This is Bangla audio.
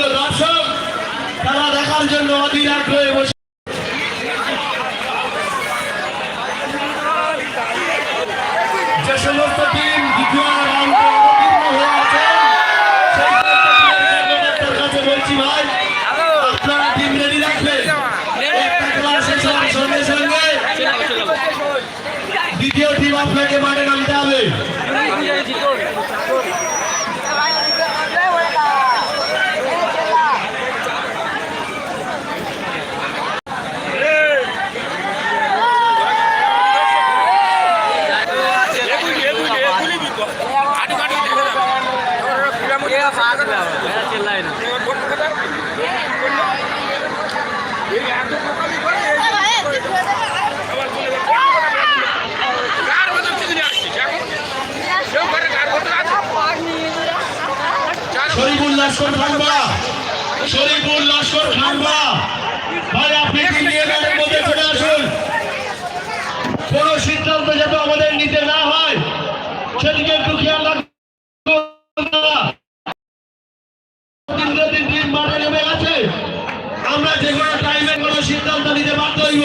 কতগুলো দর্শক তারা দেখার জন্য অধীর আগ্রহে বসে বলছি ভাই, আপনারা রাখবেন। একটা সঙ্গে সঙ্গে দ্বিতীয় টিম আপনাকে মাঠে নামতে হবে। শরীফুল লস্কর খানবা। শরীফুল লস্কর খানবা। ভাই আপনি যে কোনো টাইমে কোনো সিদ্ধান্ত নিতে বাধ্য হইব।